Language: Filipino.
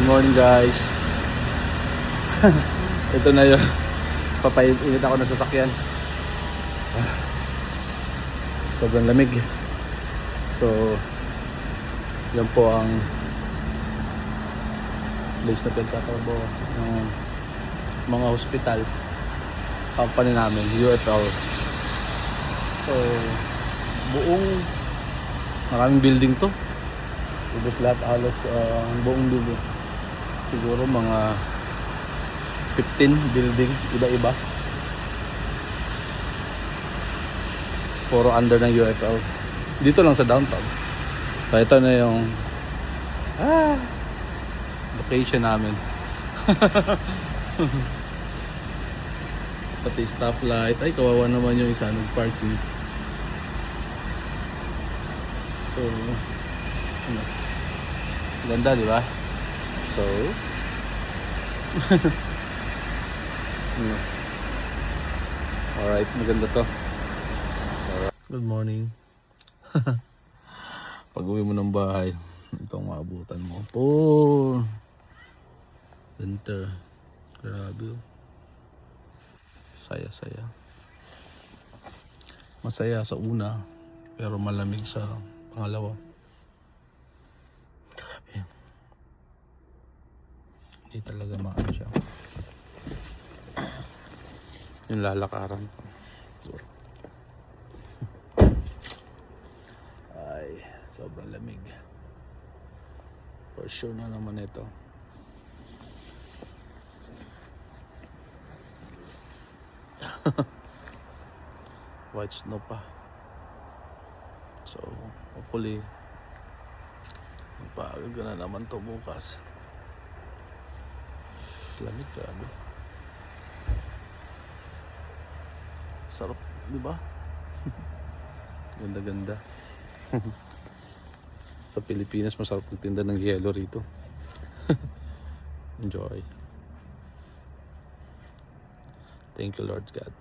Good morning guys. Ito na yun. Papainit ako ng sasakyan. Sobrang lamig. So, yan po ang place na pinagtatrabaho ng mga hospital company namin, UFL. So, buong maraming building to. Ubus lahat halos ang buong building. Siguro mga 15 building, iba-iba. Puro under ng UFL. Dito lang sa downtown. So ito na yung ah, location namin. Pati stoplight. Ay, kawawa naman yung isa nag-parking. So, ano? Ganda, di ba? So, ano? Alright, maganda to. Alright. Good morning. Pag uwi mo ng bahay, itong maabutan mo. Po. Winter. Grabe. oh. Saya-saya. Masaya sa una, pero malamig sa pangalawa. Grabe. Hindi talaga maano siya. Yung lalakaran ko. Ay, sobrang lamig. For sure na naman ito. White snow pa. So, hopefully, magpaaga na naman to bukas. Lamig, grabe. Sarap, di ba? Ganda-ganda. Sa Pilipinas, masarap magtinda ng yelo rito. Enjoy. Thank you, Lord God.